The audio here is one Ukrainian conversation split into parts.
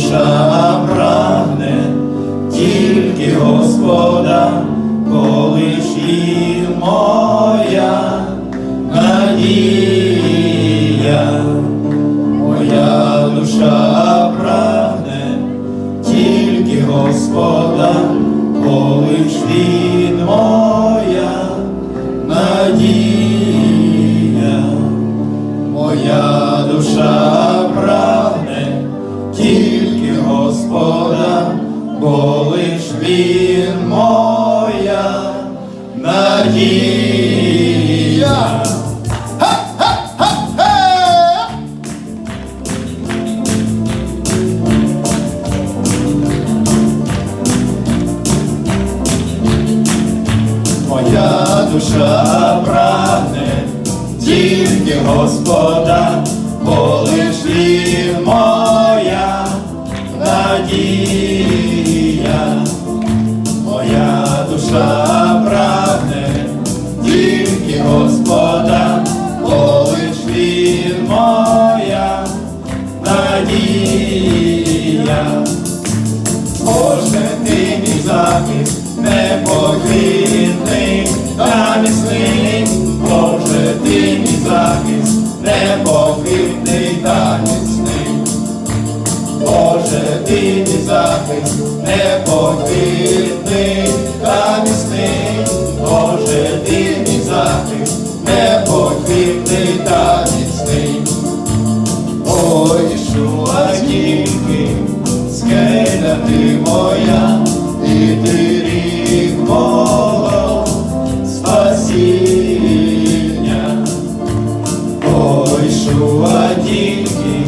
душа прагне, тільки Господа, колиш і моя надія, моя душа прагне, тільки Господа, Господа, бо лиш він моя надія. Моя душа прагне, тільки Господа, бо він душа прагне, тільки Господа, лиш він моя надія. Боже, ти мій захист, непохитний та міцний, Боже, ти мій захист, непохитний та міцний, Боже, ти мій захист, непохитний Ішуа тільки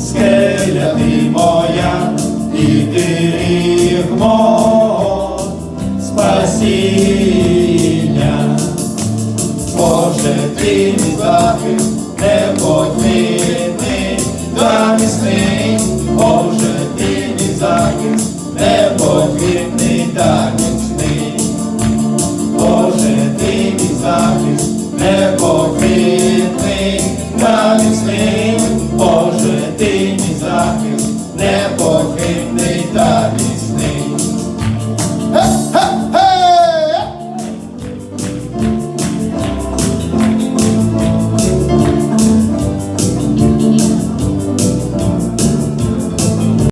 скеля ти моя, і ти ріг мого спасіння, Боже, ти не захист, не подвійний, та місний, Боже, ти не захист, не подвійний, та Боже, ти не захист.